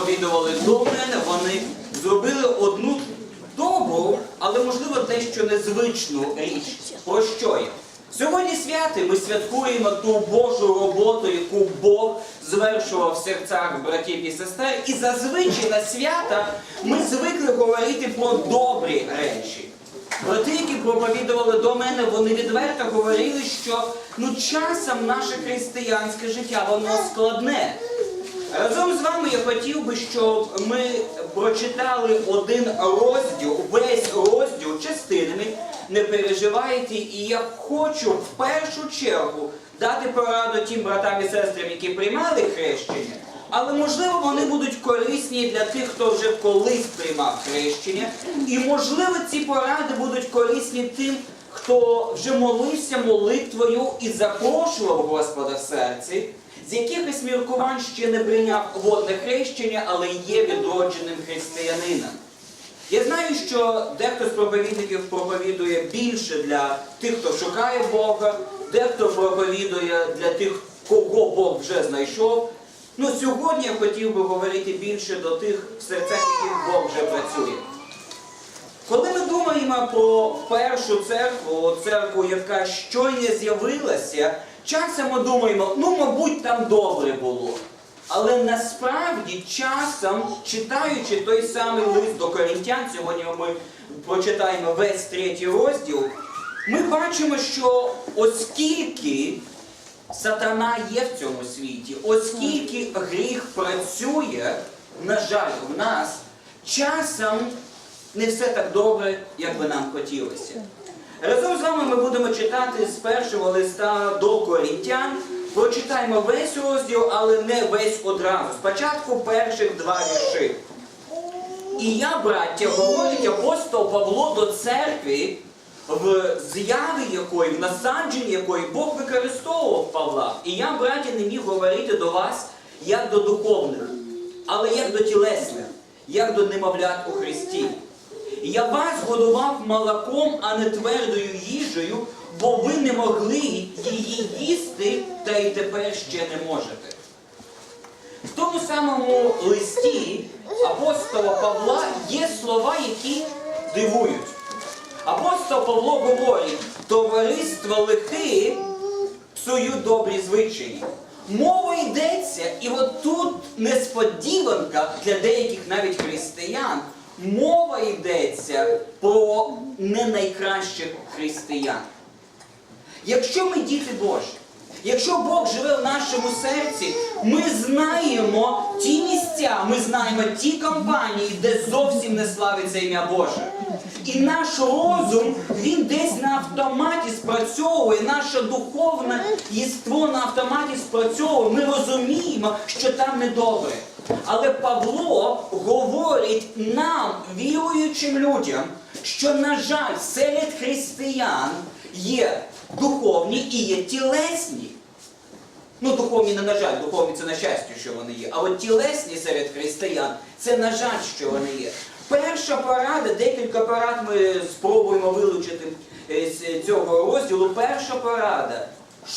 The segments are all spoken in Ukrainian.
проповідували до мене, вони зробили одну добру, але можливо дещо незвичну річ. Про що я? Сьогодні святи ми святкуємо ту Божу роботу, яку Бог звершував в серцях братів і сестер. І зазвичай на свята ми звикли говорити про добрі речі. Брати, які проповідували до мене, вони відверто говорили, що ну часом наше християнське життя воно складне. Разом з вами я хотів би, щоб ми прочитали один розділ, весь розділ частинами, не переживайте, і я хочу в першу чергу дати пораду тим братам і сестрам, які приймали хрещення, але можливо вони будуть корисні для тих, хто вже колись приймав хрещення, і можливо ці поради будуть корисні тим, хто вже молився молитвою і запрошував Господа в серці з якихось міркувань ще не прийняв водне хрещення, але є відродженим християнином. Я знаю, що дехто з проповідників проповідує більше для тих, хто шукає Бога, дехто проповідує для тих, кого Бог вже знайшов. Ну, сьогодні я хотів би говорити більше до тих в серцях, яких Бог вже працює. Коли ми думаємо про першу церкву, церкву, яка щойно з'явилася, часом ми думаємо, ну, мабуть, там добре було. Але насправді часом, читаючи той самий лист до коринтян, сьогодні ми прочитаємо весь третій розділ, ми бачимо, що оскільки сатана є в цьому світі, оскільки гріх працює, на жаль, в нас, часом не все так добре, як би нам хотілося. Разом з вами ми будемо читати з першого листа до корінтян. Прочитаємо весь розділ, але не весь одразу. Спочатку перших два вірші. І я, браття, говорить апостол Павло до церкви, в з'яві якої, в насадженні якої Бог використовував Павла. І я, браття, не міг говорити до вас як до духовних, але як до тілесних, як до немовлят у Христі. Я вас годував молоком, а не твердою їжею, бо ви не могли її їсти, та й тепер ще не можете. В тому самому листі апостола Павла є слова, які дивують. Апостол Павло говорить, товариство лихи псують добрі звичаї. Мова йдеться, і от тут несподіванка для деяких навіть християн. Мова йдеться про не найкращих християн. Якщо ми діти Божі, якщо Бог живе в нашому серці, ми знаємо ті місця, ми знаємо ті компанії, де зовсім не славиться ім'я Боже. І наш розум, він десь на автоматі спрацьовує, наше духовне єство на автоматі спрацьовує. Ми розуміємо, що там недобре. Але Павло говорить нам, віруючим людям, що, на жаль, серед християн є духовні і є тілесні. Ну, духовні не на жаль, духовні це на щастя, що вони є. А от тілесні серед християн це на жаль, що вони є. Перша порада, декілька порад ми спробуємо вилучити е, з цього розділу. Перша порада.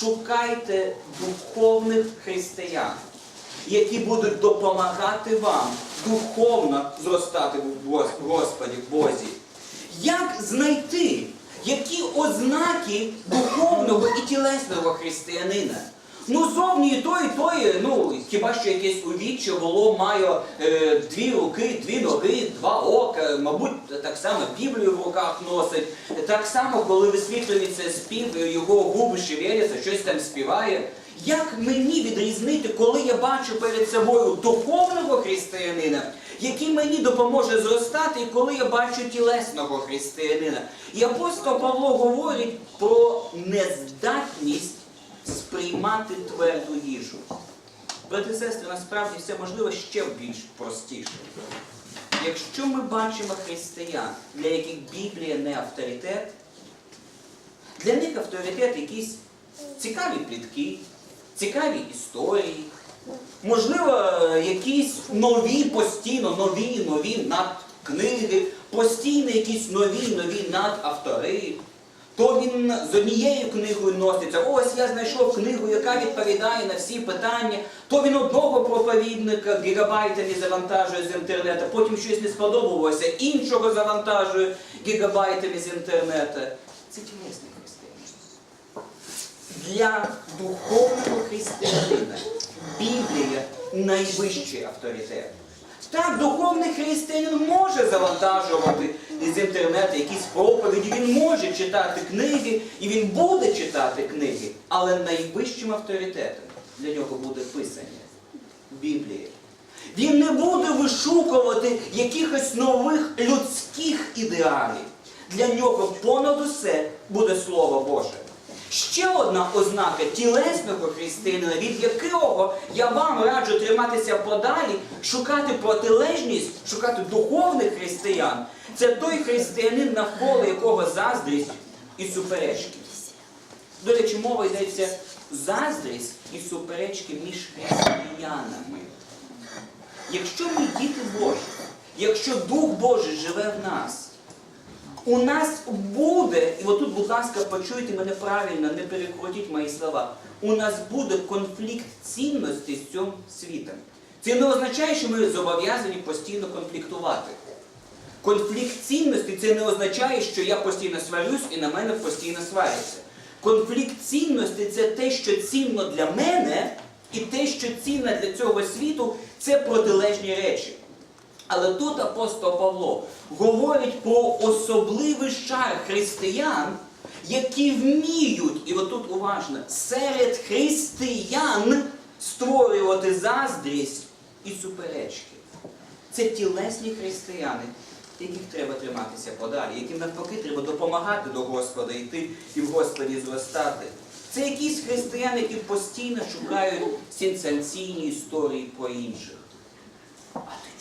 Шукайте духовних християн, які будуть допомагати вам духовно зростати в Господі, в Бозі. Як знайти, які ознаки духовного і тілесного християнина? Ну, зовні і той, і той, ну, хіба що якесь увіччя було, має е, дві руки, дві ноги, два ока, мабуть, так само Біблію в руках носить. Так само, коли висвітлюється спів, його губи шевеляться, щось там співає. Як мені відрізнити, коли я бачу перед собою духовного християнина, який мені допоможе зростати, коли я бачу тілесного християнина? І апостол Павло говорить про нездатність сприймати тверду їжу. Брати сестри, насправді все можливо ще більш простіше. Якщо ми бачимо християн, для яких Біблія не авторитет, для них авторитет якісь цікаві плітки, цікаві історії, можливо, якісь нові, постійно нові, нові надкниги, постійно якісь нові, нові надавтори, то він з однією книгою носиться. Ось я знайшов книгу, яка відповідає на всі питання. То він одного проповідника гігабайтами завантажує з інтернету, потім щось не сподобалося, іншого завантажує гігабайтами з інтернету. Це тілесне християнство. Для духовного християнина Біблія найвищий авторитет. Так, духовний християнин може завантажувати із інтернету якісь проповіді, він може читати книги, і він буде читати книги, але найвищим авторитетом для нього буде писання Біблії. Він не буде вишукувати якихось нових людських ідеалів. Для нього понад усе буде Слово Боже. Ще одна ознака тілесного християнина, від якого я вам раджу триматися подалі, шукати протилежність, шукати духовних християн, це той християнин, навколо якого заздрість і суперечки. До речі, мова йдеться заздрість і суперечки між християнами. Якщо ми діти Божі, якщо Дух Божий живе в нас, у нас буде, і отут, будь ласка, почуйте мене правильно, не перекрутіть мої слова. У нас буде конфлікт цінностей з цим світом. Це не означає, що ми зобов'язані постійно конфліктувати. Конфлікт цінностей це не означає, що я постійно сварюсь і на мене постійно сваряться. Конфлікт цінностей це те, що цінно для мене, і те, що цінно для цього світу, це протилежні речі. Але тут апостол Павло говорить про особливий шар християн, які вміють, і отут уважно, серед християн створювати заздрість і суперечки. Це тілесні християни, яких треба триматися подалі, яким навпаки треба допомагати до Господа йти і в Господі зростати. Це якісь християни, які постійно шукають сенсаційні історії про інших.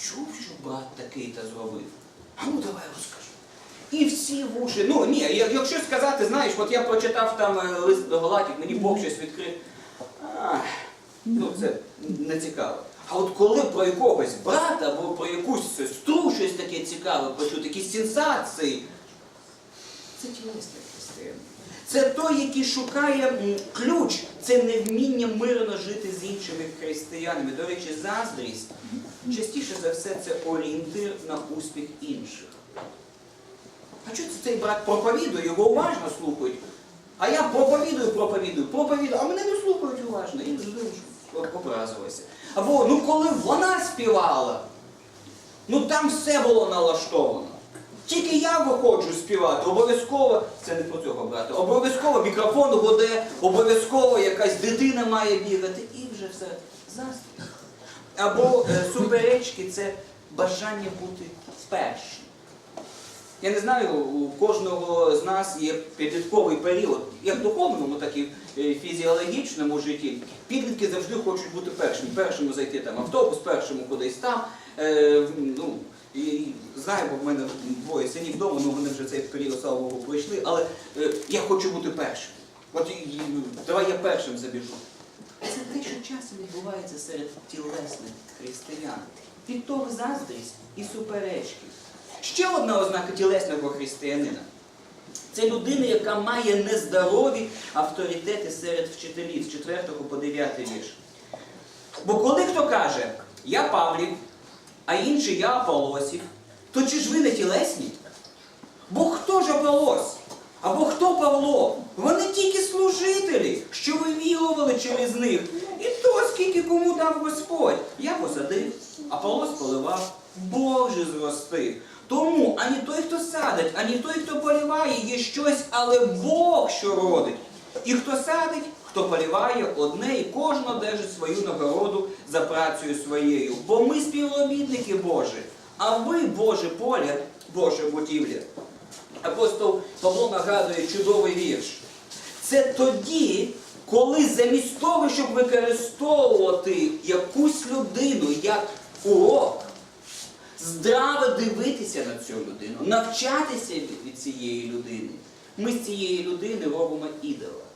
Чув, що брат такий-то зробив? А ну давай розкажи. І всі вуші. Ну ні, якщо сказати, знаєш, от я прочитав там е, лист до Галатів, мені Бог щось відкрив. Ну це не цікаво. А от коли про якогось брата або про якусь сестру щось таке цікаве почути, якісь сенсації, це тілесний християн. Це той, який шукає ключ, це невміння мирно жити з іншими християнами. До речі, заздрість частіше за все це орієнтир на успіх інших. А чого це цей брат проповідує, його уважно слухають? А я проповідую, проповідую, проповідую, а мене не слухають уважно. І дуже. Або ну коли вона співала, ну там все було налаштовано. Тільки я виходжу співати, обов'язково, це не про цього брата, обов'язково мікрофон гуде, обов'язково якась дитина має бігати, і вже все заздрість. Або е, суперечки це бажання бути першим. Я не знаю, у кожного з нас є підлітковий період, як в духовному, так і в фізіологічному житті. Підлітки завжди хочуть бути першими, першому зайти там автобус, першому кудись там. Е, ну, і знаю, бо в мене двоє синів вдома, ну вони вже цей період, слава Богу, пройшли, але е, я хочу бути першим. От і- і, давай я першим забіжу. Це те, що часом відбувається серед тілесних християн. Від того заздрість і суперечки. Ще одна ознака тілесного християнина. Це людина, яка має нездорові авторитети серед вчителів з 4 по 9 вірш. Бо коли хто каже, я Павлів, а інший я Аполосів, то чи ж ви не тілесні? Бо хто ж Аполос? Або хто Павло? Вони тільки служителі, що вивілували через них. І то, скільки кому дав Господь. Я посадив, Аполос поливав, Бог же зростив. Тому ані той, хто садить, ані той, хто поливає, є щось, але Бог що родить. І хто садить, хто поливає одне, і кожен одержить свою нагороду за працею своєю. Бо ми співробітники Божі, а ви Боже поле, Боже будівля. Апостол Павло нагадує чудовий вірш. Це тоді, коли замість того, щоб використовувати якусь людину як урок, здраво дивитися на цю людину, навчатися від цієї людини, ми з цієї людини робимо ідола.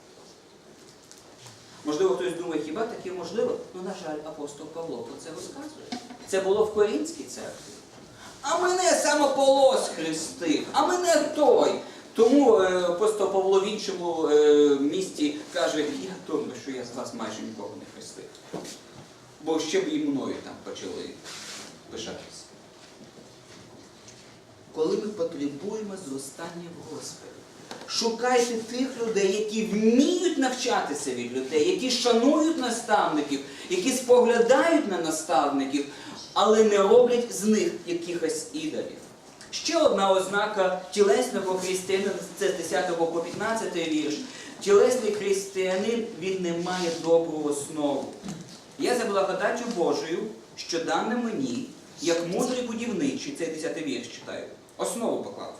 Можливо, хтось думає, хіба таке можливо? Ну, на жаль, апостол Павло про це розказує. Це було в Коринській церкві. А мене сам Аполос хрестив, а мене той. Тому е, апостол Павло в іншому е, місті каже, я думаю, що я з вас майже нікого не хрестив. Бо ще б і мною там почали пишатися. Коли ми потребуємо зростання в Господі, шукайте тих людей, які вміють навчатися від людей, які шанують наставників, які споглядають на наставників, але не роблять з них якихось ідолів. Ще одна ознака тілесного християнина, це з 10 по 15 вірш. Тілесний християнин, він не має добру основу. Я за благодаттю Божою, що дане мені, як мудрий будівничий, це 10 вірш читаю, основу поклав.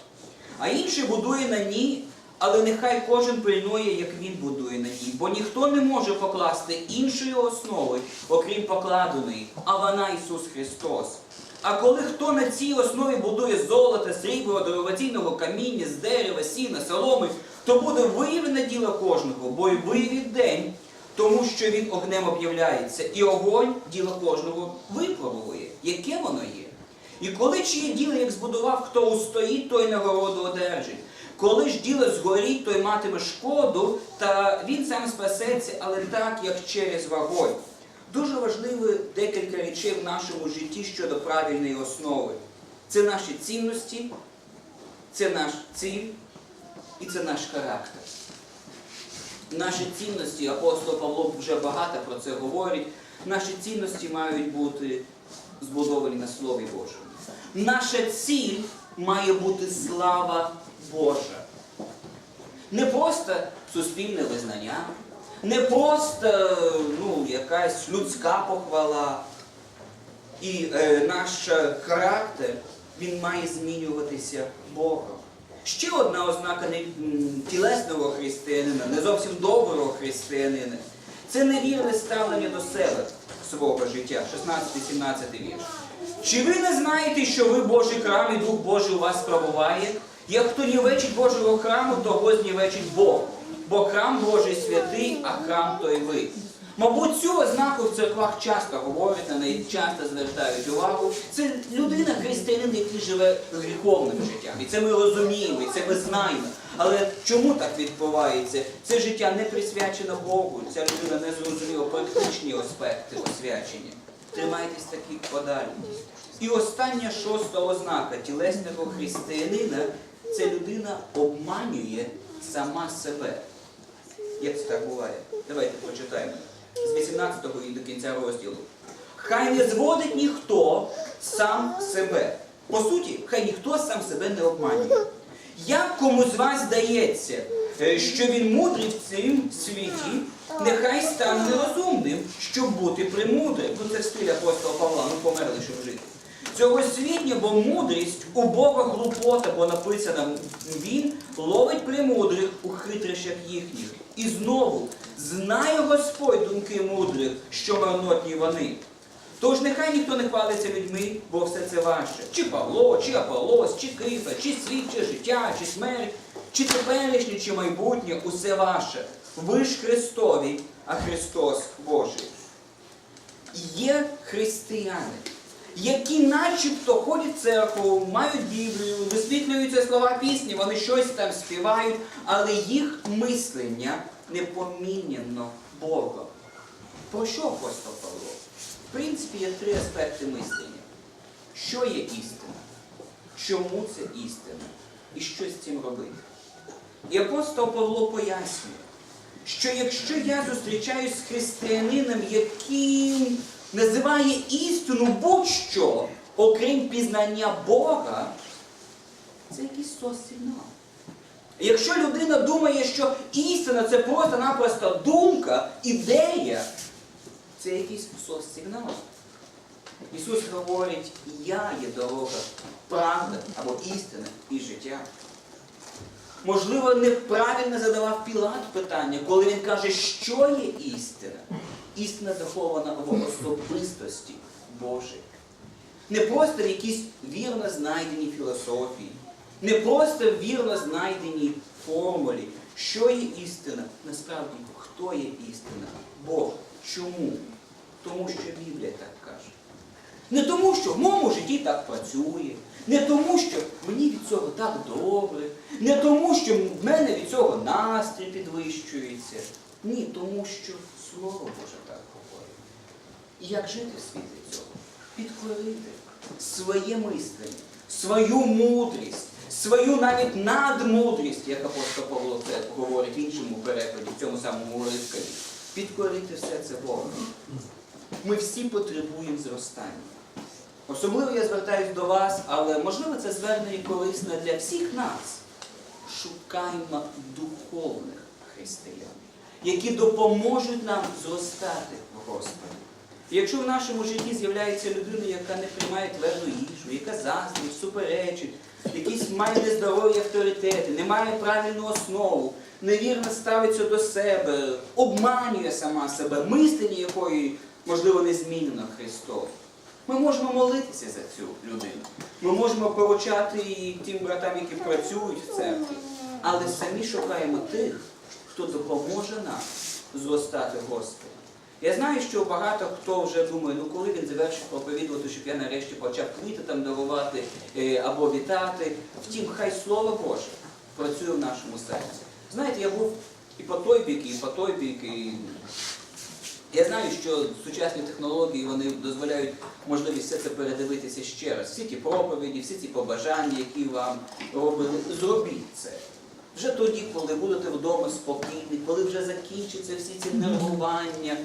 А інший будує на ній, але нехай кожен пильнує, як він будує на ній. Бо ніхто не може покласти іншої основи, окрім покладеної, а вона Ісус Христос. А коли хто на цій основі будує золота, срібла, дорогоцінного каміння, з дерева, сіна, соломи, то буде виявлене діло кожного, бо й виявить день, тому що він огнем об'являється, і огонь діло кожного випробує, яке воно є. І коли чиє діло, як збудував, хто устоїть, той нагороду одержить. Коли ж діло згоріть, той матиме шкоду, та він сам спасеться, але так, як через вогонь. Дуже важливо декілька речей в нашому житті щодо правильної основи. Це наші цінності, це наш ціль і це наш характер. Наші цінності, апостол Павло вже багато про це говорить, наші цінності мають бути збудовані на Слові Божому. Наша ціль має бути слава Божа. Не просто суспільне визнання, не просто ну, якась людська похвала. І е, наш характер, він має змінюватися Богом. Ще одна ознака не, тілесного християнина, не зовсім доброго християнина, це невірне ставлення до себе свого життя, 16-17 вірш. Чи ви не знаєте, що ви Божий храм і Дух Божий у вас пробуває? Як хто нівечить Божого храму, того знівечить Бог. Бо храм Божий святий, а храм той ви. Мабуть, цю ознаку в церквах часто говорять, на неї часто звертають увагу. Це людина, християнин, який живе гріховним життям. І це ми розуміємо, і це ми знаємо. Але чому так відбувається? Це життя не присвячено Богу. Ця людина не зрозуміла практичні аспекти освячення. Тримайтесь таких подалі. І остання шоста ознака тілесного християнина це людина обманює сама себе. Як це так буває? Давайте прочитаємо. З 18 і до кінця розділу. Хай не зводить ніхто сам себе. По суті, хай ніхто сам себе не обманює. Як комусь з вас здається, е, що він мудрий в цім світі, нехай стане нерозумним, щоб бути премудрим. Ну це в стилі апостола Павла, ну померли, щоб жити. Цього світня, бо мудрість у Бога глупота, бо написано, він ловить премудрих у хитрощах їхніх. І знову знає Господь думки мудрих, що марнотні вони. Тож нехай ніхто не хвалиться людьми, бо все це ваше. Чи Павло, чи Аполос, чи Кифа, чи світ, чи життя, чи смерть, чи теперішнє, чи майбутнє, усе ваше. Ви ж Христові, а Христос Божий. Є християни, які начебто ходять в церкву, мають Біблію, висвітлюються слова пісні, вони щось там співають, але їх мислення не поміняно Богом. Про що апостол Павло? В принципі, є три аспекти мислення. Що є істина? Чому це істина? І що з цим робити? І апостол Павло пояснює, що якщо я зустрічаюсь з християнином, який називає істину будь-що, окрім пізнання Бога, це якийсь сос-сигнал. Якщо людина думає, що істина це просто-напросто думка, ідея, це якийсь сос-сигнал. Ісус говорить, я є дорога, правда або істина і життя. Можливо, неправильно задавав Пілат питання, коли він каже, що є істина. Істина захована в особистості Божій. Не просто в якійсь вірно знайденій філософії, не просто в вірно знайденій формулі. Що є істина? Насправді, хто є істина? Бог. Чому? Тому що Біблія так каже. Не тому, що в моєму житті так працює, Не тому, що мені від цього так добре, не тому, що в мене від цього настрій підвищується. Ні, тому що Слово Боже так говорить. І як жити в світлі цього? Підкорити своє мислення, свою мудрість, свою навіть надмудрість, як апостол Павло це говорить в іншому перекладі, в цьому самому уривкалі. Підкорити все це Богу. Ми всі потребуємо зростання. Особливо я звертаюся до вас, але можливо це звернення корисне для всіх нас. Шукаймо духовних християн, які допоможуть нам зростати в Господі. І якщо в нашому житті з'являється людина, яка не приймає тверду їжу, яка заздрить, суперечить, якісь має нездорові авторитети, не має правильну основу, невірно ставиться до себе, обманює сама себе, мислення якої, можливо, не змінено Христом. Ми можемо молитися за цю людину. Ми можемо поручати і тим братам, які працюють в церкві, але самі шукаємо тих, хто допоможе нам зростати в Господі. Я знаю, що багато хто вже думає, ну коли він завершить проповідувати, щоб я нарешті почав квіти там дарувати е, або вітати. Втім, хай Слово Боже працює в нашому серці. Знаєте, я був і по той бік, і по той бік, і я знаю, що сучасні технології вони дозволяють можливість все це передивитися ще раз. Всі ті проповіді, всі ці побажання, які вам робили, зробіть це. Вже тоді, коли будете вдома спокійні, коли вже закінчаться всі ці нервування,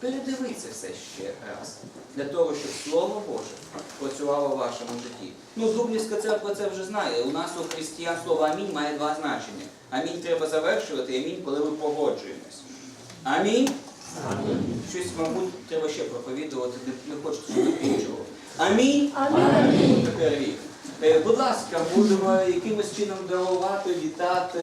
передивіться все ще раз. Для того, щоб Слово Боже працювало в вашому житті. Ну, Дубнівська церква це вже знає. У нас у християн слово амінь має два значення. Амінь треба завершувати, і амінь, коли ми погоджуємось. Амінь. Щось, мабуть, треба ще проповідувати, не, хочете, щоб закінчував. Амінь. Амінь. Вік. Е, Будь ласка, будемо якимось чином дарувати, вітати.